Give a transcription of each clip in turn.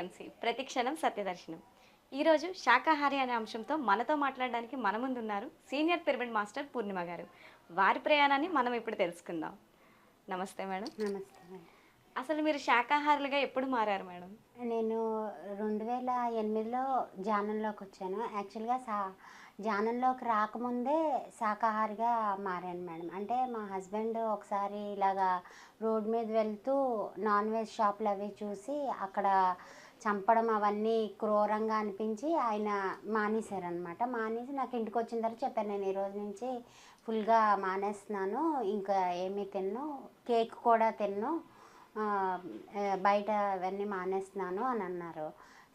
ప్రతిరూపం పిఎంసి ప్రతి క్షణం సత్యదర్శనం. ఈరోజు శాకాహారి అనే అంశంతో మనతో మాట్లాడడానికి మన ముందు ఉన్నారు సీనియర్ పిరమిడ్ మాస్టర్ పూర్ణిమ గారు. వారి ప్రయాణాన్ని మనం ఇప్పుడు తెలుసుకుందాం. నమస్తే మేడం. నమస్తే మేడం. అసలు మీరు శాకాహారులుగా ఎప్పుడు మారారు మేడం? నేను రెండు వేల ఎనిమిదిలో ధ్యానంలోకి వచ్చాను. యాక్చువల్గా సా ధ్యానంలోకి రాకముందే శాకాహారిగా మారాను మేడం. అంటే మా హస్బెండ్ ఒకసారి ఇలాగా రోడ్ మీద వెళ్తూ నాన్ వెజ్ షాపులు అవి చూసి అక్కడ చంపడం అవన్నీ క్రూరంగా అనిపించి ఆయన మానేశారనమాట మానేసి నాకు ఇంటికి వచ్చిన తర్వాత చెప్పాను నేను ఈ రోజు నుంచి ఫుల్గా మానేస్తున్నాను ఇంకా ఏమీ తిన్ను కేక్ కూడా తిన్ను బయట అవన్నీ మానేస్తున్నాను అని అన్నారు.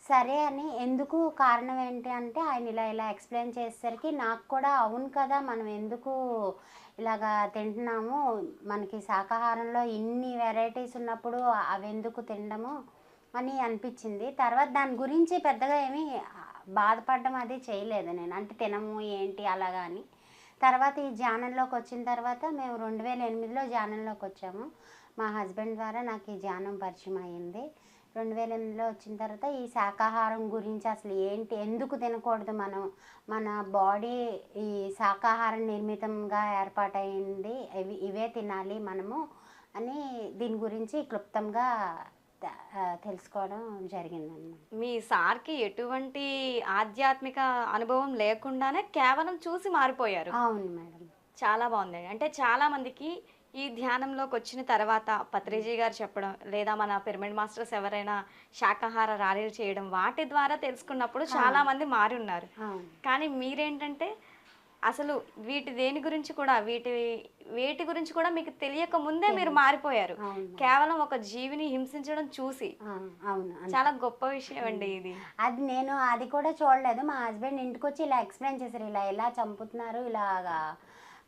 సరే అని ఎందుకు కారణం ఏంటి అంటే ఆయన ఇలా ఇలా ఎక్స్ప్లెయిన్ చేసేసరికి నాకు కూడా అవును కదా మనం ఎందుకు ఇలాగా తింటున్నాము మనకి శాకాహారంలో ఇన్ని వెరైటీస్ ఉన్నప్పుడు అవి ఎందుకు తినడము అని అనిపించింది. తర్వాత దాని గురించి పెద్దగా ఏమీ బాధపడడం అది చేయలేదు నేను. అంటే తినము ఏంటి అలాగా అని తర్వాత ఈ ధ్యానంలోకి వచ్చిన తర్వాత మేము రెండు వేల ఎనిమిదిలో ధ్యానంలోకి వచ్చాము. మా హస్బెండ్ ద్వారా నాకు ఈ ధ్యానం పరిచయం అయ్యింది. రెండు వేల ఎనిమిదిలో వచ్చిన తర్వాత ఈ శాకాహారం గురించి అసలు ఏంటి ఎందుకు తినకూడదు మనం? మన బాడీ ఈ శాకాహారం నిర్మితంగా ఏర్పాటైంది ఇవి ఇవే తినాలి మనము అని దీని గురించి క్లుప్తంగా తెలుసుకోవడం జరిగిందన్నమాట. మీ సార్కి ఎటువంటి ఆధ్యాత్మిక అనుభవం లేకుండానే కేవలం చూసి మారిపోయారు. అవును మేడం. చాలా బాగుందండి అంటే చాలా మందికి ఈ ధ్యానంలోకి వచ్చిన తర్వాత పత్రిజీ గారు చెప్పడం లేదా మన పిరమిడ్ మాస్టర్స్ ఎవరైనా శాకాహార ర్యాలీలు చేయడం వాటి ద్వారా తెలుసుకున్నప్పుడు చాలా మంది మారి ఉన్నారు. కానీ మీరేంటంటే అసలు వీటి దేని గురించి కూడా వీటి వేటి గురించి కూడా మీకు తెలియక ముందే మీరు మారిపోయారు. కేవలం ఒక జీవిని హింసించడం చూసి. అవును. చాలా గొప్ప విషయం అండి ఇది. అది నేను అది కూడా చూడలేదు. మా హస్బెండ్ ఇంటికి వచ్చి ఇలా ఎక్స్ప్లెయిన్ చేశారు. ఇలా ఎలా చంపుతున్నారు ఇలాగా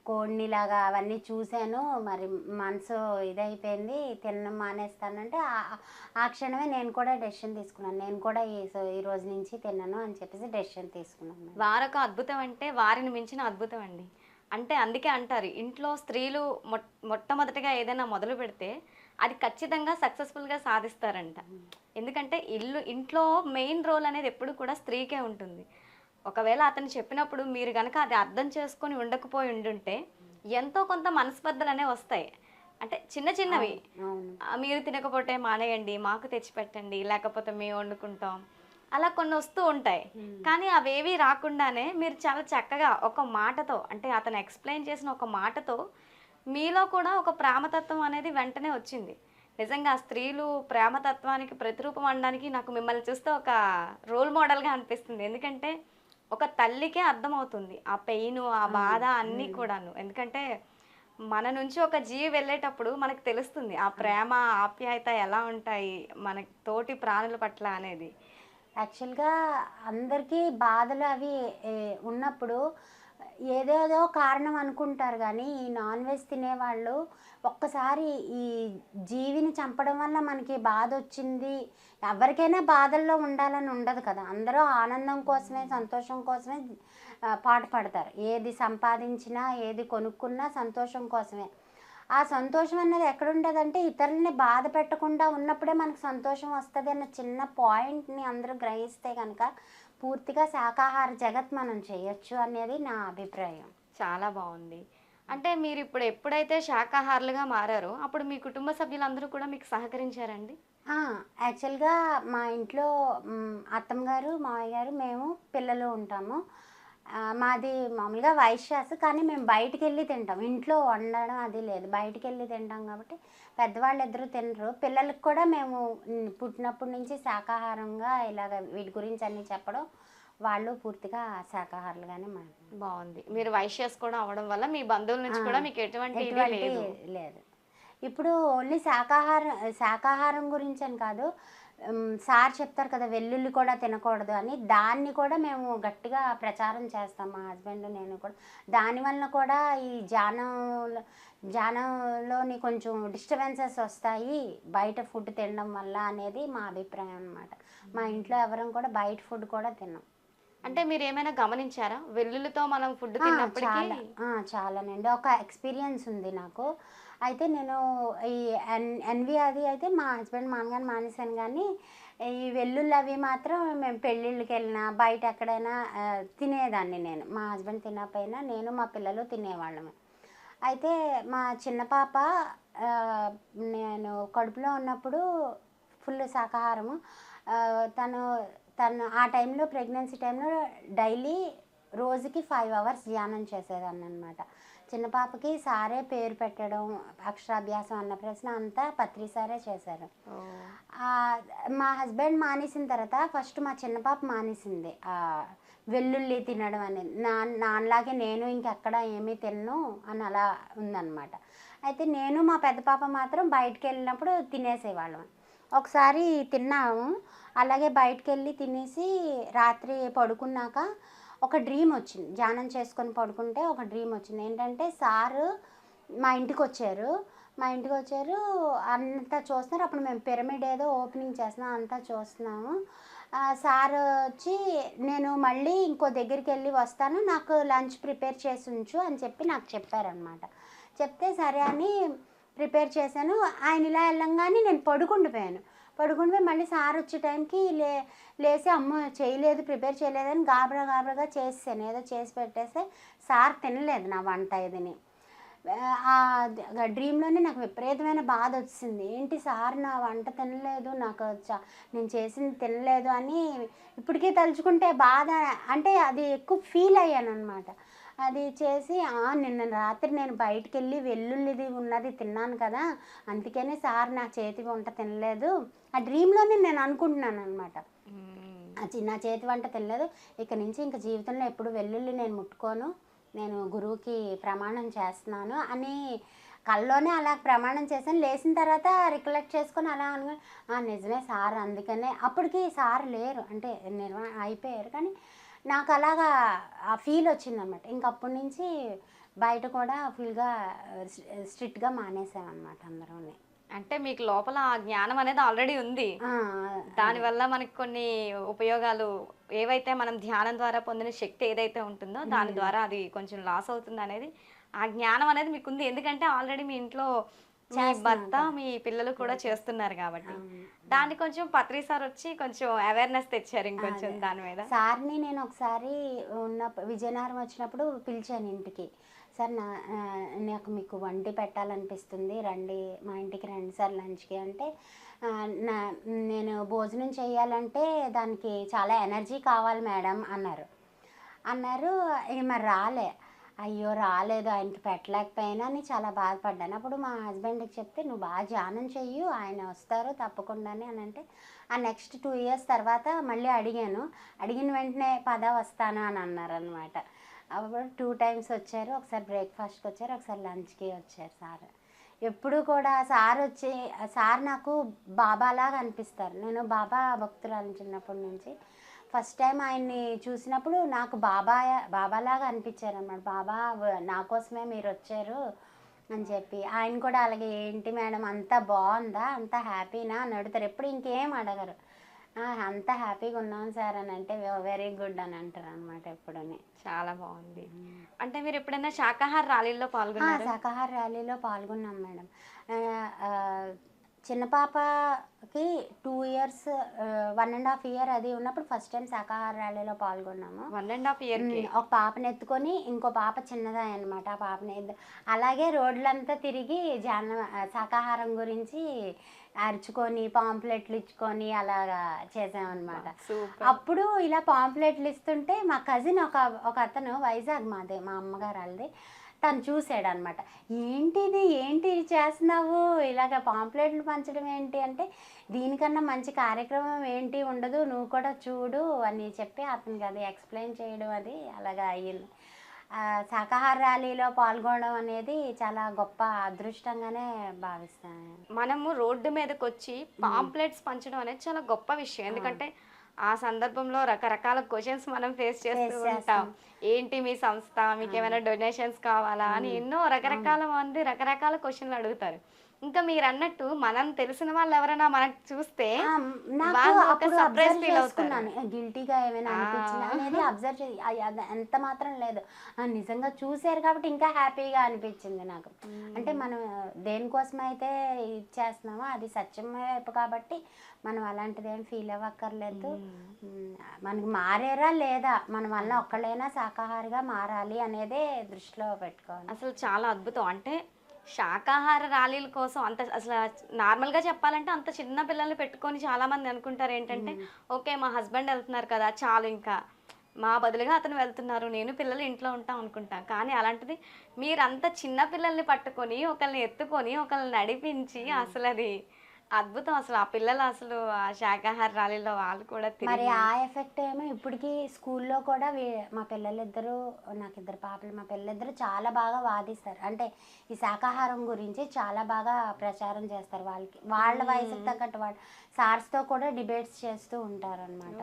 కోడిని ఇలాగా అవన్నీ చూశాను. మరి మనసు ఇదైపోయింది. తినడం మానేస్తానంటే ఆ- ఆ క్షణమే నేను కూడా డెసిషన్ తీసుకున్నాను. నేను కూడా ఈ ఈ రోజు నుంచి తిన్నాను అని చెప్పేసి డెసిషన్ తీసుకున్నాను. వారొక అద్భుతం అంటే వారిని మించిన అద్భుతం అండి. అంటే అందుకే అంటారు ఇంట్లో స్త్రీలు మొట్ మొట్టమొదటిగా ఏదైనా మొదలు పెడితే అది ఖచ్చితంగా సక్సెస్ఫుల్గా సాధిస్తారంట. ఎందుకంటే ఇల్లు ఇంట్లో మెయిన్ రోల్ అనేది ఎప్పుడు కూడా స్త్రీకే ఉంటుంది. ఒకవేళ అతను చెప్పినప్పుడు మీరు కనుక అది అర్థం చేసుకొని ఉండకపోయి ఉండుంటే ఎంతో కొంత మనస్పర్ధలు అనేవి వస్తాయి. అంటే చిన్న చిన్నవి. మీరు తినకపోతే మానేయండి మాకు తెచ్చిపెట్టండి లేకపోతే మేము వండుకుంటాం. అలా కొన్ని వస్తూ ఉంటాయి. కానీ అవేవి రాకుండానే మీరు చాలా చక్కగా ఒక మాటతో అంటే అతను ఎక్స్ప్లెయిన్ చేసిన ఒక మాటతో మీలో కూడా ఒక ప్రేమతత్వం అనేది వెంటనే వచ్చింది. నిజంగా స్త్రీలు ప్రేమతత్వానికి ప్రతిరూపం అనడానికి నాకు మిమ్మల్ని చూస్తే ఒక రోల్ మోడల్గా అనిపిస్తుంది. ఎందుకంటే ఒక తల్లికే అర్థమవుతుంది. ఆ పెయిన్ ఆ బాధ అన్నీ కూడాను. ఎందుకంటే మన నుంచి ఒక జీవి వెళ్ళేటప్పుడు మనకు తెలుస్తుంది ఆ ప్రేమ ఆప్యాయత ఎలా ఉంటాయి మన తోటి ప్రాణుల పట్ల అనేది. యాక్చువల్గా అందరికీ బాధలు అవి ఉన్నప్పుడు ఏదేదో కారణం అనుకుంటారు కానీ ఈ నాన్ వెజ్ తినేవాళ్ళు ఒక్కసారి ఈ జీవిని చంపడం వల్ల మనకి బాధ వచ్చింది. ఎవరికైనా బాధల్లో ఉండాలని ఉండదు కదా. అందరూ ఆనందం కోసమే సంతోషం కోసమే పాటుపడతారు ఏది సంపాదించినా ఏది కొనుక్కున్నా సంతోషం కోసమే. ఆ సంతోషం అన్నది ఎక్కడుండదంటే ఇతరులని బాధ పెట్టకుండా ఉన్నప్పుడే మనకు సంతోషం వస్తుంది అన్న చిన్న పాయింట్ని అందరూ గ్రహిస్తే కనుక పూర్తిగా శాకాహార జగత్ మనం చేయొచ్చు అనేది నా అభిప్రాయం. చాలా బాగుంది. అంటే మీరు ఇప్పుడు ఎప్పుడైతే శాకాహారులుగా మారారో అప్పుడు మీ కుటుంబ సభ్యులందరూ కూడా మీకు సహకరించారండి? యాక్చువల్గా మా ఇంట్లో అత్తమ్మ గారు మామయ్య గారు మేము పిల్లలు ఉంటాము. మాది మామూలుగా వైశ్యాస్ కానీ మేము బయటికి వెళ్ళి తింటాం. ఇంట్లో వండడం అది లేదు. బయటికి వెళ్ళి తింటాం కాబట్టి పెద్దవాళ్ళు ఇద్దరు తినరు. పిల్లలకు కూడా మేము పుట్టినప్పటి నుంచి శాకాహారంగా ఇలాగ వీటి గురించి అన్నీ చెప్పడం వాళ్ళు పూర్తిగా శాకాహారులుగానే మా బాగుంది. మీరు వైశ్యస్ కూడా అవడం వల్ల మీ బంధువుల నుంచి కూడా మీకు ఎటువంటి లేదు. ఇప్పుడు ఓన్లీ శాకాహారం శాకాహారం గురించి అని కాదు సార్ చెప్తారు కదా వెల్లుల్లి కూడా తినకూడదు అని. దాన్ని కూడా మేము గట్టిగా ప్రచారం చేస్తాం మా హస్బెండ్ నేను కూడా. దానివల్ల కూడా ఈ జానం జానంలోని కొంచెం డిస్టర్బెన్సెస్ వస్తాయి బయట ఫుడ్ తినడం వల్ల అనేది మా అభిప్రాయం అన్నమాట. మా ఇంట్లో ఎవరం కూడా బయట ఫుడ్ కూడా తిన్నాం అంటే మీరు ఏమైనా గమనించారా? వెల్లుల్లితో మనం ఫుడ్ తిన్నప్పటికీ చాలా చాలానండి. ఒక ఎక్స్పీరియన్స్ ఉంది నాకు. అయితే నేను ఈ ఎన్ ఎన్వి అది అయితే మా హస్బెండ్ మానగానే మానేశాను కానీ ఈ వెల్లుల్లి అవి మాత్రం మేము పెళ్ళిళ్ళకి వెళ్ళినా బయట ఎక్కడైనా తినేదాన్ని నేను. మా హస్బెండ్ తినకపోయినా నేను మా పిల్లలు తినేవాళ్ళము. అయితే మా చిన్న పాప నేను కడుపులో ఉన్నప్పుడు ఫుల్ శాకాహారము. తను తను ఆ టైంలో ప్రెగ్నెన్సీ టైంలో డైలీ రోజుకి ఫైవ్ అవర్స్ ధ్యానం చేసేదాన్ని అనమాట చిన్న పాపకి సారే పేరు పెట్టడం అక్షరాభ్యాసం అన్న ప్రశ్న అంతా పత్రి సారే చేశారు. మా హస్బెండ్ మానేసిన తర్వాత ఫస్ట్ మా చిన్న పాప మానేసింది. ఆ, వెల్లుల్లి తినడం అనేది నా నాన్నలాగే నేను ఇంకెక్కడ ఏమీ తిన్ను అని అలా ఉందన్నమాట. అయితే నేను మా పెద్ద పాప మాత్రం బయటికి వెళ్ళినప్పుడు తినేసేవాళ్ళం. ఒకసారి తిన్నాము. అలాగే బయటికి వెళ్ళి తినేసి రాత్రి పడుకున్నాక ఒక డ్రీమ్ వచ్చింది. ధ్యానం చేసుకొని పడుకుంటే ఒక డ్రీమ్ వచ్చింది. ఏంటంటే సారు మా ఇంటికి వచ్చారు. మా ఇంటికి వచ్చారు. అంతా చూస్తున్నారు. అప్పుడు మేము పిరమిడ్ ఏదో ఓపెనింగ్ చేస్తున్నాం. అంతా చూస్తున్నాము. సార్ వచ్చి నేను మళ్ళీ ఇంకో దగ్గరికి వెళ్ళి వస్తాను. నాకు లంచ్ ప్రిపేర్ చేసి ఉంచు అని చెప్పి నాకు చెప్పారనమాట చెప్తే సరే అని ప్రిపేర్ చేశాను. ఆయన ఇలా వెళ్ళంగానే నేను పడుకుండిపోయాను. పడుకుంటే మళ్ళీ సార్ వచ్చే టైంకి లే లేసి అమ్మ చేయలేదు ప్రిపేర్ చేయలేదని గాబరా గాబరాగా చేసాను ఏదో చేసి పెట్టేస్తే సార్ తినలేదు నా వంట ఇదిని. ఆ డ్రీమ్లోనే నాకు విపరీతమైన బాధ వచ్చింది. ఏంటి సార్ నా వంట తినలేదు నాకు నేను చేసింది తినలేదు అని ఇప్పటికీ తలుచుకుంటే బాధ అంటే అది ఎక్కువ ఫీల్ అయ్యాను అనమాట అది చేసి "ఆ, నిన్న రాత్రి నేను బయటికి వెళ్ళి వెల్లుల్లిది ఉన్నది తిన్నాను కదా అందుకనే సార్ నా చేతి వంట తినలేదు. ఆ డ్రీమ్లోనే నేను అనుకుంటున్నాను అనమాట ఆ చిన్న చేతి వంట తినలేదు. ఇక నుంచి ఇంక జీవితంలో ఎప్పుడు వెల్లుల్లి నేను ముట్టుకోను. నేను గురువుకి ప్రమాణం చేస్తున్నాను అని కల్లోనే అలా ప్రమాణం చేశాను. లేచిన తర్వాత రికలెక్ట్ చేసుకొని అలా అనుకుని "ఆ, నిజమే సార్ అందుకనే. అప్పటికి సార్ లేరు. అంటే నిర్వహణ అయిపోయారు. కానీ నాకు అలాగా ఆ ఫీల్ వచ్చిందనమాట. ఇంకప్పటి నుంచి బయట కూడా ఫుల్గా స్ట్రిక్ట్గా మానేసామన్నమాట అందరూని. అంటే మీకు లోపల ఆ జ్ఞానం అనేది ఆల్రెడీ ఉంది. దానివల్ల మనకి కొన్ని ఉపయోగాలు ఏవైతే మనం ధ్యానం ద్వారా పొందిన శక్తి ఏదైతే ఉంటుందో దాని ద్వారా అది కొంచెం లాస్ అవుతుంది అనేది ఆ జ్ఞానం అనేది మీకు ఉంది ఎందుకంటే ఆల్రెడీ మీ ఇంట్లో మీ భర్త మీ పిల్లలు కూడా చేస్తున్నారు కాబట్టి. దాన్ని కొంచెం పత్రి సార్ వచ్చి కొంచెం అవేర్నెస్ తెచ్చారు ఇంకొంచెం దాని మీద. సార్ని నేను ఒకసారి ఉన్న విజయనగరం వచ్చినప్పుడు పిలిచాను ఇంటికి. సార్ నా నాకు మీకు వండి పెట్టాలనిపిస్తుంది. రండి మా ఇంటికి రండి సార్ లంచ్కి. అంటే నా నేను భోజనం చేయాలంటే దానికి చాలా ఎనర్జీ కావాలి మేడం అన్నారు. అన్నారు మరి రాలే. అయ్యో రాలేదు. ఆయనకి పెట్టలేకపోయినా అని చాలా బాధపడ్డాను. అప్పుడు మా హస్బెండ్కి చెప్తే నువ్వు బాగా ధ్యానం చెయ్యి. ఆయన వస్తారు తప్పకుండానే అని అంటే ఆ నెక్స్ట్ టూ ఇయర్స్ తర్వాత మళ్ళీ అడిగాను. అడిగిన వెంటనే పద వస్తాను అని అన్నారు అనమాట అప్పుడు టూ టైమ్స్ వచ్చారు. ఒకసారి బ్రేక్ఫాస్ట్కి వచ్చారు. ఒకసారి లంచ్కి వచ్చారు సార్. ఎప్పుడు కూడా సార్ వచ్చి సార్ నాకు బాబాలాగా అనిపిస్తారు. నేను బాబా భక్తురాలు చిన్నప్పటి నుంచి. ఫస్ట్ టైం ఆయన్ని చూసినప్పుడు నాకు బాబా బాబాలాగా అనిపించారు అన్నమాట బాబా నా కోసమే మీరు వచ్చారు అని చెప్పి. ఆయన కూడా అలాగే ఏంటి మేడం అంతా బాగుందా? అంత హ్యాపీనా? అని అడుగుతారు. ఎప్పుడు ఇంకేం అడగరు. "ఆ, అంతా హ్యాపీగా ఉన్నాను సార్ అని అంటే వెరీ గుడ్ అని అంటారు అనమాట ఎప్పుడని. చాలా బాగుంది. అంటే మీరు ఎప్పుడైనా శాకాహార ర్యాలీల్లో పాల్గొన్నారు? శాకాహార ర్యాలీలో పాల్గొన్నాం మేడం. చిన్న పాపకి two years one and half year అది ఉన్నప్పుడు ఫస్ట్ టైం శాకాహార ర్యాలీలో పాల్గొన్నాము. వన్ అండ్ హాఫ్ ఇయర్ ఒక పాపని ఎత్తుకొని ఇంకో పాప చిన్నదా అనమాట ఆ పాపని అలాగే రోడ్లంతా తిరిగి జాన శాకాహారం గురించి అరుచుకొని పాంప్లెట్లు ఇచ్చుకొని అలాగా చేసామన్నమాట అప్పుడు ఇలా పాంప్లెట్లు ఇస్తుంటే మా కజిన్ ఒక ఒక అతను వైజాగ్ మాదే మా అమ్మగారు వాళ్ళది. తను చూసాడు అనమాట ఏంటిది? ఏంటి ఇది చేస్తున్నావు? ఇలాగ పాంప్లెట్లు పంచడం ఏంటి? అంటే దీనికన్నా మంచి కార్యక్రమం ఏంటి? ఉండదు. నువ్వు కూడా చూడు అని చెప్పి అతనికి అది ఎక్స్ప్లెయిన్ చేయడం అది అలాగా అయ్యింది. శాకాహార ర్యాలీలో పాల్గొనడం అనేది చాలా గొప్ప అదృష్టంగానే భావిస్తాను మనము రోడ్డు మీదకి వచ్చి పాంప్లెట్స్ పంచడం అనేది చాలా గొప్ప విషయం. ఎందుకంటే ఆ సందర్భంలో రకరకాల క్వశ్చన్స్ మనం ఫేస్ చేస్తూ ఉంటాం. ఏంటి మీ సంస్థ? మీకు ఏమైనా డొనేషన్స్ కావాలా? అని ఎన్నో రకరకాల మంది రకరకాల క్వశ్చన్లు అడుగుతారు. ఇంకా మీరు అన్నట్టు మనం తెలిసిన వాళ్ళు ఎవరైనా మనకు చూస్తే గిల్టీగా ఏమైనా అనిపించింది అనేది అబ్జర్వ్ ఎంత మాత్రం లేదు. నిజంగా చూసారు కాబట్టి ఇంకా హ్యాపీగా అనిపించింది నాకు. అంటే మనం దేనికోసం అయితే ఇచ్చేస్తున్నామో అది సత్యమే వైపు కాబట్టి మనం అలాంటిది ఏం ఫీల్ అవ్వక్కర్లేదు. మనకి మారేరా లేదా? మన వల్ల ఒక్కళ్ళైనా శాకాహారిగా మారాలి అనేదే దృష్టిలో పెట్టుకోవాలి. అసలు చాలా అద్భుతం. అంటే శాకాహార ర్యాలీల కోసం అంత అసలు నార్మల్గా చెప్పాలంటే అంత చిన్న పిల్లల్ని పెట్టుకొని చాలా మంది అనుకుంటారు ఏంటంటే ఓకే మా హస్బెండ్ వెళ్తున్నారు కదా చాలు ఇంకా. మా బదులుగా అతను వెళ్తున్నారు నేను పిల్లలు ఇంట్లో ఉంటాం అనుకుంటా. కానీ అలాంటిది మీరు అంత చిన్న పిల్లల్ని పట్టుకొని ఒకళ్ళని ఎత్తుకొని ఒకళ్ళని నడిపించి అసలు అది అద్భుతం అసలు ఆ పిల్లలు అసలు ఆ శాకాహార ర్యాలీలో వాళ్ళు కూడా మరి తిరిగి ఆ ఎఫెక్ట్ ఏమో ఇప్పటికీ స్కూల్లో కూడా వీ- మా పిల్లలిద్దరూ నాకు ఇద్దరు పాపలు మా పిల్లలిద్దరూ చాలా బాగా వాదిస్తారు. అంటే ఈ శాకాహారం గురించి చాలా బాగా ప్రచారం చేస్తారు వాళ్ళకి. వాళ్ళ వయసుకు తగ్గట్టు వాళ్ళు. సార్స్తో కూడా డిబేట్స్ చేస్తూ ఉంటారు అనమాట.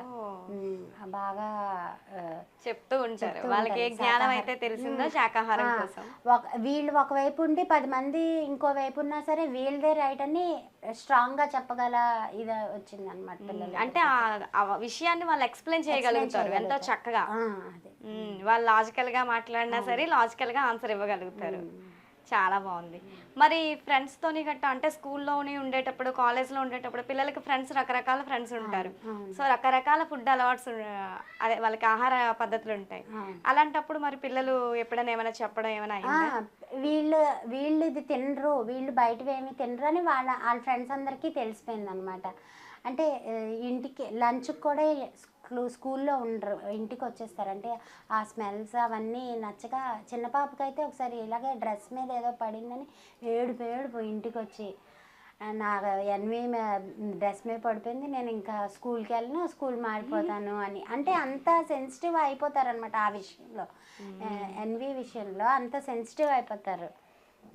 బాగా చెప్తూ ఉంటారు వాళ్ళకి. జ్ఞానం. అయితే తెలిసిందో. శాకాహారం వీళ్ళు ఒకవైపు ఉండి పది మంది ఇంకో వైపు ఉన్నా సరే వీళ్ళదే రైట్ అని స్ట్రాంగ్గా చెప్పగల ఇది వచ్చింది అనమాట పిల్లలు అంటే ఆ- విషయాన్ని వాళ్ళు ఎక్స్ప్లెయిన్ చేయగలుగుతారు ఎంతో. చక్కగా. వాళ్ళు లాజికల్గా మాట్లాడినా సరే లాజికల్గా ఆన్సర్ ఇవ్వగలుగుతారు చాలా బాగుంది. మరి ఫ్రెండ్స్ తోని గట్ట అంటే స్కూల్లోని ఉండేటప్పుడు కాలేజ్లో ఉండేటప్పుడు పిల్లలకి ఫ్రెండ్స్ రకరకాల ఫ్రెండ్స్ ఉంటారు. సో రకరకాల ఫుడ్ అలవాట్స్ అదే వాళ్ళకి ఆహార పద్ధతులు ఉంటాయి. అలాంటప్పుడు మరి పిల్లలు ఎప్పుడైనా ఏమైనా చెప్పడం ఏమైనా వీళ్ళు వీళ్ళు ఇది తినరు వీళ్ళు బయటవి ఏమి తినరు అని వాళ్ళ వాళ్ళ ఫ్రెండ్స్ అందరికీ తెలిసిపోయింది అనమాట అంటే ఇంటికి లంచ్కి కూడా స్కూ స్కూల్లో ఉండరు ఇంటికి వచ్చేస్తారు అంటే ఆ స్మెల్స్ అవన్నీ నచ్చక చిన్న పాపకైతే ఒకసారి ఇలాగే డ్రెస్ మీద ఏదో పడిందని ఏడుపు ఏడుపు ఇంటికి వచ్చి నా ఎన్వి డ్రెస్ మీద పడిపోయింది నేను ఇంకా స్కూల్కి వెళ్ళను స్కూల్ మారిపోతాను అని. అంటే అంత సెన్సిటివ్ అయిపోతారనమాట ఆ విషయంలో. ఎన్వి విషయంలో అంత సెన్సిటివ్ అయిపోతారు.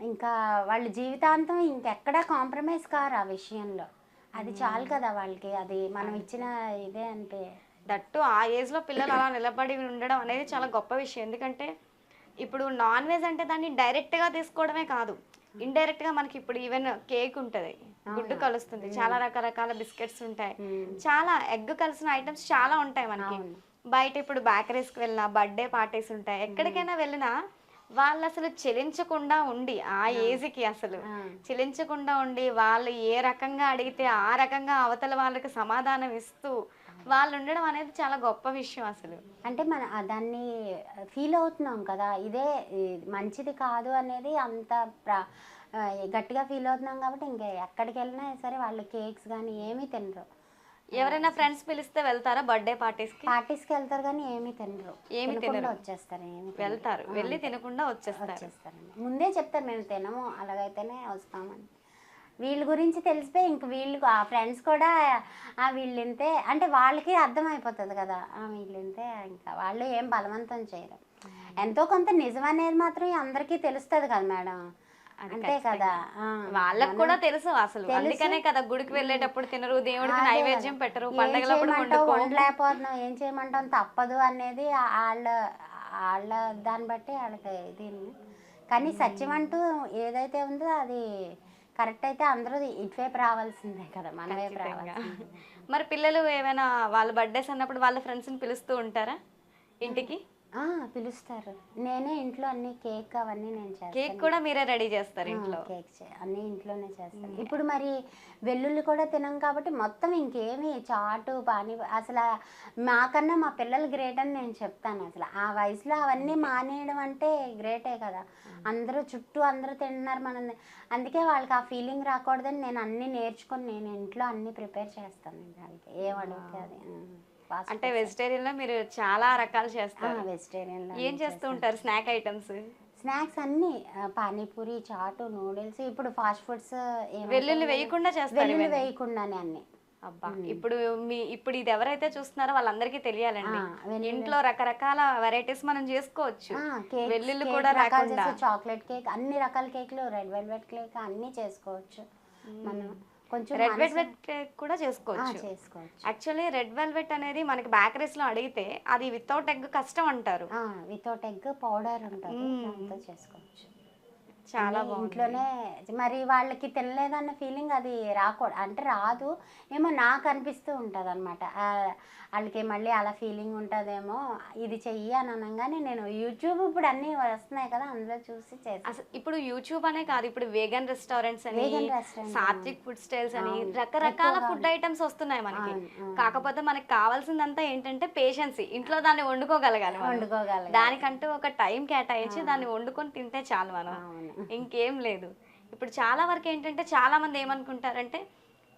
ఇంకా వాళ్ళ జీవితాంతం ఇంకెక్కడా కాంప్రమైజ్ కారు ఆ విషయంలో. అది చాలు కదా వాళ్ళకి అది మనం ఇచ్చిన ఇదే అంటే. దట్టు ఆ ఏజ్లో పిల్లలు అలా నిలబడి ఉండడం అనేది చాలా గొప్ప విషయం. ఎందుకంటే ఇప్పుడు నాన్ వెజ్ అంటే దాన్ని డైరెక్ట్గా తీసుకోవడమే కాదు. ఇండైరెక్ట్గా మనకి ఇప్పుడు ఈవెన్ కేక్ ఉంటది. గుడ్డు కలుస్తుంది. చాలా రకరకాల బిస్కెట్స్ ఉంటాయి. చాలా ఎగ్ కలిసిన ఐటమ్స్ చాలా ఉంటాయి మనకి. బయట ఇప్పుడు బేకరీస్కి వెళ్ళినా బర్త్డే పార్టీస్ ఉంటాయి. ఎక్కడికైనా వెళ్ళినా వాళ్ళు అసలు చెలించకుండా ఉండి ఆ ఏజ్కి అసలు. చెలించకుండా ఉండి వాళ్ళు ఏ రకంగా అడిగితే ఆ రకంగా అవతల వాళ్ళకి సమాధానం ఇస్తూ వాళ్ళు ఉండడం అనేది చాలా గొప్ప విషయం అసలు. అంటే మన దాన్ని ఫీల్ అవుతున్నాం కదా ఇదే మంచిది కాదు అనేది అంత ప్ర గట్టిగా ఫీల్ అవుతున్నాం కాబట్టి ఇంకా ఎక్కడికి వెళ్ళినా సరే వాళ్ళు కేక్స్ కానీ ఏమీ తినరు. ఎవరైనా ఫ్రెండ్స్ పిలిస్తే వెళ్తారా బర్త్డే పార్టీస్కి పార్టీస్కి వెళ్తారు కానీ ఏమీ తినరు. ఏమీ తినకుండా. వచ్చేస్తారు ఏమి వెళ్తారు. వెళ్ళి తినకుండా వచ్చేస్తారు. ముందే చెప్తారు మేము తినము అలాగైతేనే వస్తామని. వీళ్ళ గురించి తెలిసిపోయి ఇంక వీళ్ళు ఆ ఫ్రెండ్స్ కూడా ఆ వీళ్ళు ఇంతే అంటే వాళ్ళకి అర్థమైపోతుంది కదా ఆ వీళ్ళు ఇంతే ఇంకా వాళ్ళు ఏం బలవంతం చేయరు. ఎంతో కొంత నిజం అనేది మాత్రం అందరికీ తెలుస్తుంది కదా మేడం. అంతే కదా వాళ్ళకి కూడా తెలుసు అసలు. అందుకనే కదా గుడికి వెళ్ళేటప్పుడు తినరు దేవుడికి నైవేద్యం. పెట్టరు పండగలప్పుడు వండలేకపోతున్నాం ఏం చేయమంటాం తప్పదు అనేది వాళ్ళ వాళ్ళ దాన్ని బట్టి వాళ్ళకి ఉంది. కానీ సత్యం అంటూ ఏదైతే ఉందో అది కరెక్ట్ అయితే అందరూ ఇటువైపు రావాల్సిందే కదా మన వైపు. రావాల్సిందే. మరి పిల్లలు ఏమైనా వాళ్ళ బర్త్డేస్ అన్నప్పుడు వాళ్ళ ఫ్రెండ్స్ని పిలుస్తూ ఉంటారా? ఇంటికి? ఆ, పిలుస్తారు. నేనే ఇంట్లో అన్ని కేక్ అవన్నీ నేను కేక్ చేస్తాను కూడా మీరే రెడీ చేస్తారు ఆ, ఇంట్లో? కేక్ చే- అన్నీ ఇంట్లోనే చేస్తాను. ఇప్పుడు మరి వెల్లుల్లి కూడా తినం కాబట్టి మొత్తం ఇంకేమి చాటు పానీ అసలు మాకన్నా మా పిల్లలు గ్రేట్ అని నేను చెప్తాను అసలు. ఆ వయసులో అవన్నీ మానేయడం అంటే గ్రేటే కదా. అందరూ చుట్టూ అందరూ తింటున్నారు మనం అందుకే వాళ్ళకి ఆ ఫీలింగ్ రాకూడదని నేను అన్నీ నేర్చుకొని నేను ఇంట్లో అన్నీ ప్రిపేర్ చేస్తాను వాళ్ళకి ఏం అడిగితే అది. అంటే వెజిటేరియన్లో మీరు చాలా రకాలు చేస్తారు. వెజిటేరియన్ ఏం చేస్తూ ఉంటారు స్నాక్ ఐటమ్స్? స్నాక్స్ అన్నీ పానీపూరి చాటు నూడిల్స్ ఇప్పుడు ఫాస్ట్ ఫుడ్స్ వెల్లుల్లి వేయకుండా చేస్తారు వెల్లుల్లి. వేయకుండానే అన్ని. అబ్బా ఇప్పుడు మీ ఇప్పుడు ఇది ఎవరైతే చూస్తున్నారో వాళ్ళందరికీ తెలియాలండి. ఇంట్లో రకరకాల వెరైటీస్ మనం చేసుకోవచ్చు. వెల్లుల్లి కూడా రకాలు రాకుండా. చాక్లెట్ కేక్ అన్ని రకాల కేక్లు రెడ్ వెల్వెట్ కేక్ అన్ని చేసుకోవచ్చు. మనం కొంచెం రెడ్ వెల్వెట్ కేక్ కూడా చేసుకోవచ్చు. చేసుకోవచ్చు. యాక్చువల్లీ రెడ్ వెల్వెట్ అనేది మనకి బేకరీస్లో అడిగితే అది వితౌట్ ఎగ్ కష్టం అంటారు. వితౌట్ ఎగ్ పౌడర్ ఉంటుంది చేసుకోవచ్చు. చాలా ఇంట్లోనే మరి వాళ్ళకి తినలేదన్న ఫీలింగ్ అది రాకూడదు. అంటే రాదు. ఏమో నాకు అనిపిస్తూ ఉంటుంది అనమాట వాళ్ళకి మళ్ళీ అలా ఫీలింగ్ ఉంటుందేమో. ఇది చెయ్యి అని అనగానే నేను యూట్యూబ్ ఇప్పుడు అన్నీ వస్తున్నాయి కదా అందులో చూసి చేస్తాను అసలు ఇప్పుడు యూట్యూబ్ అనే కాదు. ఇప్పుడు వేగన్ రెస్టారెంట్స్ అని సాత్విక్ ఫుడ్ స్టైల్స్ అని. రకరకాల ఫుడ్ ఐటమ్స్ వస్తున్నాయి మనకి. కాకపోతే మనకి కావాల్సిందంతా ఏంటంటే పేషెన్సీ ఇంట్లో దాన్ని వండుకోగలగాలి. వండుకోగలగాలి. దానికంటూ ఒక టైం కేటాయించి దాన్ని వండుకొని తింటే చాలు మనం. ఇంకేం లేదు. ఇప్పుడు చాలా వరకు ఏంటంటే చాలా మంది ఏమనుకుంటారంటే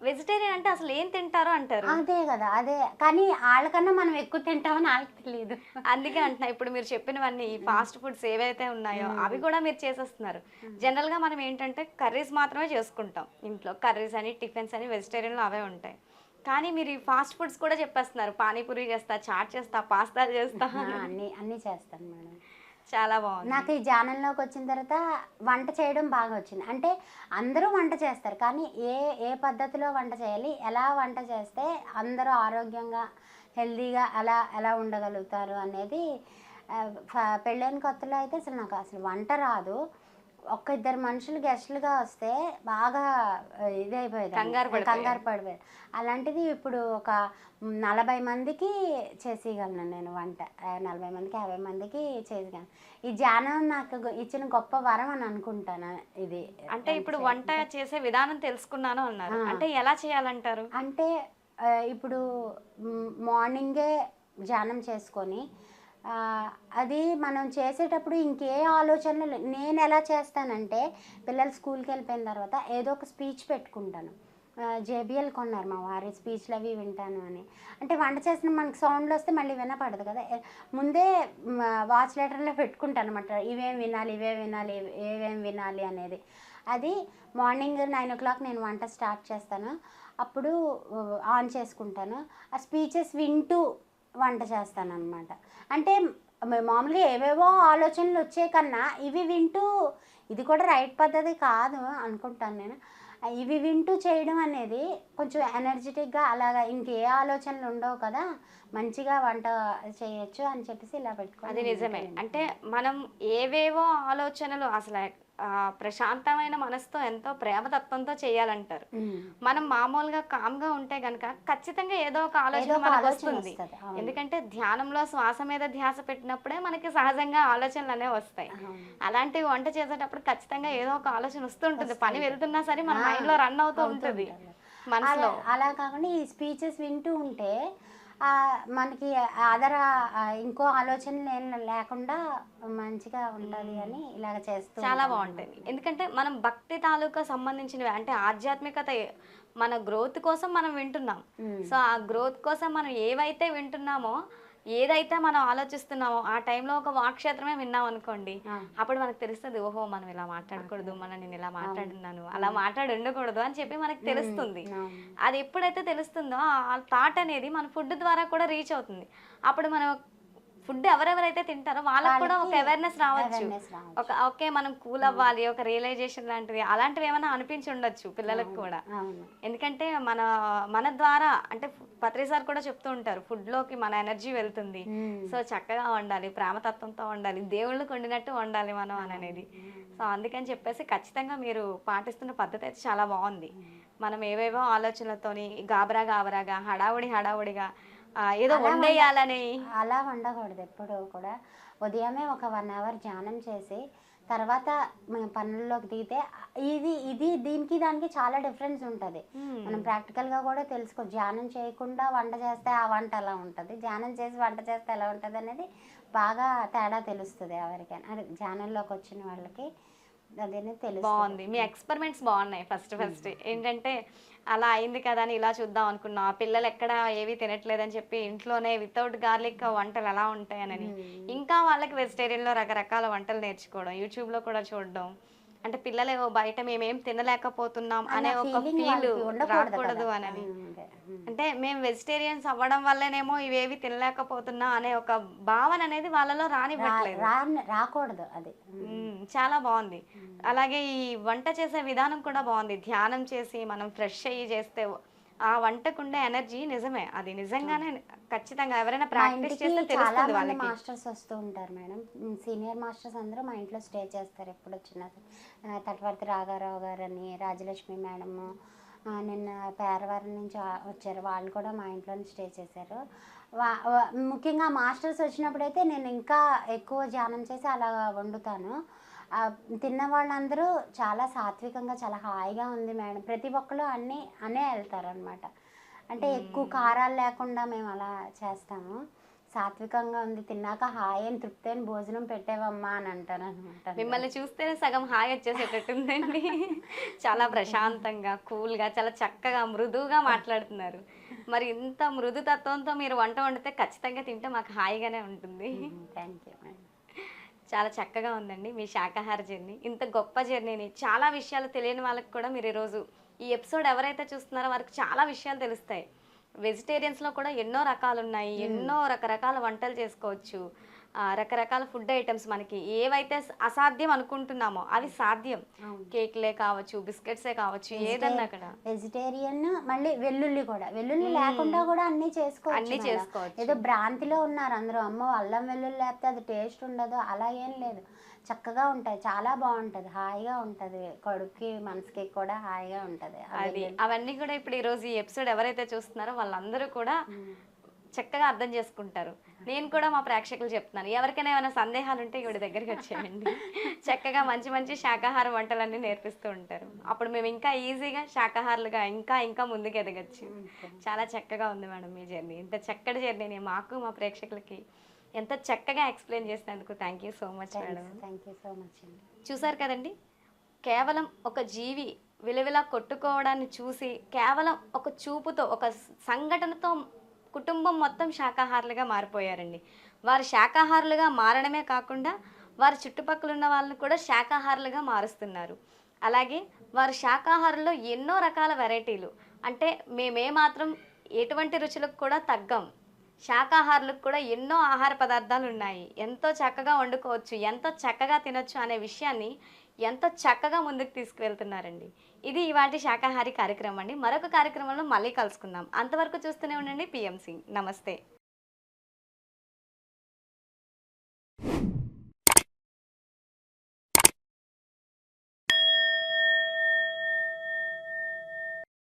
వెజిటేరియన్ అంటే అసలు ఏం తింటారో అంటారు. అదే కదా అదే. కానీ వాళ్ళకన్నా మనం ఎక్కువ తింటామని వాళ్ళకి తెలియదు. అందుకే అంటున్నా ఇప్పుడు మీరు చెప్పినవన్నీ ఫాస్ట్ ఫుడ్స్ ఏవైతే ఉన్నాయో అవి కూడా మీరు చేసేస్తున్నారు. జనరల్గా మనం ఏంటంటే కర్రీస్ మాత్రమే చేసుకుంటాం. ఇంట్లో కర్రీస్ అని టిఫిన్స్ అని vegetarian లో అవే ఉంటాయి. కానీ మీరు ఈ ఫాస్ట్ ఫుడ్స్ కూడా చెప్పేస్తున్నారు. పానీపూరి చేస్తా చాట్ చేస్తా పాస్తాలు చేస్తా అన్నీ అన్నీ చేస్తాను మేడం. చాలా బాగుంది. నాకు ఈ జానంలోకి వచ్చిన తర్వాత వంట చేయడం బాగా వచ్చింది. అంటే అందరూ వంట చేస్తారు కానీ ఏ ఏ పద్ధతిలో వంట చేయాలి ఎలా వంట చేస్తే అందరూ ఆరోగ్యంగా హెల్తీగా అలా ఎలా ఉండగలుగుతారు అనేది పెళ్ళైన కొత్తలో అయితే అసలు నాకు అసలు వంట రాదు. ఒక్క ఇద్దరు మనుషులు గెస్టులుగా వస్తే బాగా ఇదైపోయేది కంగారు. కంగారు పడిపోయారు అలాంటిది ఇప్పుడు ఒక నలభై మందికి చేసేయగలను నేను వంట. నలభై మందికి యాభై మందికి చేయగలను ఈ ధ్యానం నాకు ఇచ్చిన గొప్ప వరం అని అనుకుంటాను ఇది. అంటే ఇప్పుడు వంట చేసే విధానం తెలుసుకున్నాను అన్నారు. అంటే ఎలా చేయాలంటారు? అంటే ఇప్పుడు మార్నింగే ధ్యానం చేసుకొని అది మనం చేసేటప్పుడు ఇంకే ఆలోచనలు నేను ఎలా చేస్తానంటే పిల్లలు స్కూల్కి వెళ్ళిపోయిన తర్వాత ఏదో ఒక స్పీచ్ పెట్టుకుంటాను. జేబిఎల్ కొన్నారు మా వారి స్పీచ్లు అవి వింటాను అని. అంటే వంట చేసిన మనకి సౌండ్లు వస్తే మళ్ళీ వినపడదు కదా. ముందే వాచ్ లెటర్లో పెట్టుకుంటాను అనమాట ఇవేం వినాలి ఇవే వినాలి ఏవేం వినాలి అనేది. అది మార్నింగ్ నైన్ ఓ క్లాక్ నేను వంట స్టార్ట్ చేస్తాను. అప్పుడు ఆన్ చేసుకుంటాను. ఆ స్పీచెస్ వింటూ వంట చేస్తాను అనమాట అంటే మామూలుగా ఏవేవో ఆలోచనలు వచ్చే కన్నా ఇవి వింటూ ఇది కూడా రైట్ పద్ధతి కాదు అనుకుంటాను నేను. ఇవి వింటూ చేయడం అనేది కొంచెం ఎనర్జెటిక్గా అలాగా ఇంకే ఆలోచనలు ఉండవు కదా మంచిగా వంట చేయొచ్చు అని చెప్పేసి ఇలా పెట్టుకో అది నిజమే. అంటే మనం ఏవేవో ఆలోచనలు అసలు ప్రశాంతమైన మనసుతో ఎంతో ప్రేమతత్వంతో చేయాలంటారు. మనం మామూలుగా కామ్గా ఉంటే గనక ఖచ్చితంగా ఏదో ఒక ఆలోచన మనకు వస్తుంది. ఎందుకంటే ధ్యానంలో శ్వాస మీద ధ్యాస పెట్టినప్పుడే మనకి సహజంగా ఆలోచనలు అనేవి వస్తాయి. అలాంటివి వంట చేసేటప్పుడు ఖచ్చితంగా ఏదో ఒక ఆలోచన వస్తుంటుంది. పని వెళ్తున్నా సరే మన ఆ, మైండ్లో రన్ అవుతూ ఉంటుంది. మనసులో. అలా కాకుండా ఈ స్పీచెస్ వింటూ ఉంటే మనకి అదర ఇంకో ఆలోచనలు ఏం లేకుండా మంచిగా ఉండాలి అని ఇలాగ చేస్తూ చాలా బాగుంటుంది. ఎందుకంటే మనం భక్తి తాలూకా సంబంధించినవి అంటే ఆధ్యాత్మికత మన గ్రోత్ కోసం మనం వింటున్నాం. సో ఆ గ్రోత్ కోసం మనం ఏవైతే వింటున్నామో ఏదైతే మనం ఆలోచిస్తున్నామో ఆ టైంలో ఒక వాక్క్షేత్రమే విన్నాం అనుకోండి. అప్పుడు మనకు తెలుస్తుంది ఓహో మనం ఇలా మాట్లాడకూడదు మనం నేను ఇలా మాట్లాడున్నాను అలా మాట్లాడి ఉండకూడదు అని చెప్పి మనకు తెలుస్తుంది. అది ఎప్పుడైతే తెలుస్తుందో ఆ థాట్ అనేది మన ఫుడ్ ద్వారా కూడా రీచ్ అవుతుంది. అప్పుడు మనం ఫుడ్ ఎవరెవరైతే తింటారో వాళ్ళకి కూడా ఒక అవేర్నెస్ రావచ్చు. ఒక ఓకే మనం కూల్ అవ్వాలి ఒక రియలైజేషన్ లాంటివి అలాంటివి ఏమైనా అనిపించి ఉండొచ్చు పిల్లలకు కూడా. ఎందుకంటే మన మన ద్వారా అంటే పత్రి సార్ కూడా చెప్తూ ఉంటారు ఫుడ్లోకి మన ఎనర్జీ వెళ్తుంది. సో చక్కగా వండాలి ప్రేమతత్వంతో వండాలి దేవుళ్ళకి వండినట్టు వండాలి మనం అని అనేది. సో అందుకని చెప్పేసి ఖచ్చితంగా మీరు పాటిస్తున్న పద్ధతి అయితే చాలా బాగుంది. మనం ఏవేవో ఆలోచనలతోని గాబరా గాబరాగా హడావుడి హడావుడిగా ఏదో వండేయాలని. అలా వండకూడదు ఎప్పుడు కూడా. ఉదయమే ఒక వన్ అవర్ ధ్యానం చేసి తర్వాత మేము పనుల్లోకి దిగితే ఇది ఇది దీనికి దానికి చాలా డిఫరెన్స్ ఉంటుంది. మనం ప్రాక్టికల్గా కూడా తెలుసుకో ధ్యానం చేయకుండా వంట చేస్తే ఆ వంట ఎలా ఉంటుంది. ధ్యానం చేసి వంట చేస్తే ఎలా ఉంటుంది అనేది బాగా తేడా తెలుస్తుంది ఎవరికైనా. అదే ధ్యానంలోకి వచ్చిన వాళ్ళకి. అదేనే బాగుంది. మీ ఎక్స్పెరిమెంట్స్ బాగున్నాయి ఫస్ట్ ఫస్ట్ ఏంటంటే అలా అయింది కదా అని ఇలా చూద్దాం అనుకున్నా. ఆ పిల్లలు ఎక్కడ ఏవి తినట్లేదని చెప్పి ఇంట్లోనే వితౌట్ గార్లిక్ వంటలు ఎలా ఉంటాయని. ఇంకా వాళ్ళకి వెజిటేరియన్లో రకరకాల వంటలు నేర్చుకోవడం యూట్యూబ్లో కూడా చూడడం అంటే పిల్లలు బయట మేమేం తినలేకపోతున్నాం అనే ఒక ఫీల్ రాకూడదు. అని. అంటే మేము వెజిటేరియన్స్ అవ్వడం వల్లనేమో ఇవేవి తినలేకపోతున్నా అనే ఒక భావన అనేది వాళ్ళలో రానివ్వట్లేదు. రాకూడదు అది. చాలా బాగుంది. అలాగే ఈ వంట చేసే విధానం కూడా బాగుంది. ధ్యానం చేసి మనం ఫ్రెష్ అయ్యి చేస్తే ఆ వంటకుండే ఎనర్జీ నిజమే. అది నిజంగానే ఖచ్చితంగా ఎవరైనా ప్రాక్టీస్ చేస్తే చాలా తెలుస్తుంది మంది వాళ్ళకి. మాస్టర్స్ వస్తూ ఉంటారు మేడం. సీనియర్ మాస్టర్స్ అందరూ మా ఇంట్లో స్టే చేస్తారు ఎప్పుడు వచ్చినా తటవర్తి రాఘారావు గారని రాజలక్ష్మి మేడము ఆ, నిన్న పేరవారం నుంచి ఆ- వచ్చారు. వాళ్ళు కూడా మా ఇంట్లోనే స్టే చేశారు. వా- వా- ముఖ్యంగా మాస్టర్స్ వచ్చినప్పుడైతే నేను ఇంకా ఎక్కువ ధ్యానం చేసి అలా వండుతాను. తిన్న వాళ్ళందరూ చాలా సాత్వికంగా చాలా హాయిగా ఉంది మేడం. ప్రతి ఒక్కరు అన్నీ అనే వెళ్తారు అనమాట అంటే ఎక్కువ కారాలు లేకుండా మేము అలా చేస్తాము. సాత్వికంగా ఉంది. తిన్నాక హాయి అని తృప్తి అయిన భోజనం పెట్టేవమ్మా అని అంటాను అనమాట మిమ్మల్ని చూస్తేనే సగం హాయి వచ్చేసేటట్టుందండి. చాలా ప్రశాంతంగా కూల్గా చాలా చక్కగా మృదువుగా మాట్లాడుతున్నారు. మరి ఇంత మృదు తత్వంతో మీరు వంట వండితే ఖచ్చితంగా తింటే మాకు హాయిగానే ఉంటుంది. Thank you madam. చాలా చక్కగా ఉందండి మీ శాకాహార జర్నీ. ఇంత గొప్ప జర్నీని చాలా విషయాలు తెలియని వాళ్ళకి కూడా మీరు ఈరోజు ఈ ఎపిసోడ్ ఎవరైతే చూస్తున్నారో వారికి చాలా విషయాలు తెలుస్తాయి. వెజిటేరియన్స్లో కూడా ఎన్నో రకాలు ఉన్నాయి ఎన్నో రకరకాల వంటలు చేసుకోవచ్చు. రకరకాల ఫుడ్ ఐటమ్స్ మనకి ఏవైతే అసాధ్యం అనుకుంటున్నామో అవి సాధ్యం. కేక్లే కావచ్చు బిస్కెట్సే కావచ్చు ఏదన్నా కూడా. వెజిటేరియన్ మళ్ళీ వెల్లుల్లి కూడా. వెల్లుల్లి లేకుండా కూడా అన్ని చేసుకోవచ్చు అన్నీ. చేసుకోవచ్చు. ఏదో భ్రాంతిలో ఉన్నారు అందరూ. అమ్మో అల్లం వెల్లుల్లి లేకపోతే అది టేస్ట్ ఉండదు. అలా ఏం లేదు. చక్కగా ఉంటాయి. చాలా బాగుంటది. హాయిగా ఉంటది. కడుపుకి మనసుకి కూడా హాయిగా ఉంటది. అది. అవన్నీ కూడా ఇప్పుడు ఈరోజు ఈ ఎపిసోడ్ ఎవరైతే చూస్తున్నారో వాళ్ళందరూ కూడా. చక్కగా అర్థం చేసుకుంటారు. నేను కూడా మా ప్రేక్షకులు చెప్తున్నాను. ఎవరికైనా ఏమైనా సందేహాలు ఉంటే ఇవిడి దగ్గరికి వచ్చేయండి. చక్కగా మంచి మంచి శాకాహార వంటలన్నీ నేర్పిస్తూ ఉంటారు. అప్పుడు మేము ఇంకా ఈజీగా శాకాహారులుగా ఇంకా ఇంకా ముందుకు ఎదగచ్చు. చాలా చక్కగా ఉంది మేడం మీ జర్నీ. ఇంత చక్కటి జర్నీని మాకు మా ప్రేక్షకులకి ఎంత చక్కగా ఎక్స్ప్లెయిన్ చేసినందుకు thank you so much madam. Thank you so much అండి. చూసారు కదండి? కేవలం ఒక జీవి విలువిలా కొట్టుకోవడాన్ని చూసి కేవలం ఒక చూపుతో ఒక సంఘటనతో కుటుంబం మొత్తం శాకాహారులుగా మారిపోయారండి. వారు శాకాహారులుగా మారడమే కాకుండా వారి చుట్టుపక్కల ఉన్న వాళ్ళని కూడా శాకాహారులుగా మారుస్తున్నారు. అలాగే వారు శాకాహారుల్లో ఎన్నో రకాల వెరైటీలు. అంటే మేమే మాత్రం ఎటువంటి రుచులకు కూడా తగ్గం. శాకాహారులకు కూడా ఎన్నో ఆహార పదార్థాలు ఉన్నాయి. ఎంతో చక్కగా వండుకోవచ్చు ఎంతో చక్కగా తినొచ్చు అనే విషయాన్ని ఎంతో చక్కగా ముందుకు తీసుకువెళ్తున్నారండి. ఇది ఇవాటి శాకాహారి కార్యక్రమం అండి. మరొక కార్యక్రమంలో మళ్ళీ కలుసుకుందాం. అంతవరకు చూస్తూనే ఉండండి. పిఎంసి నమస్తే.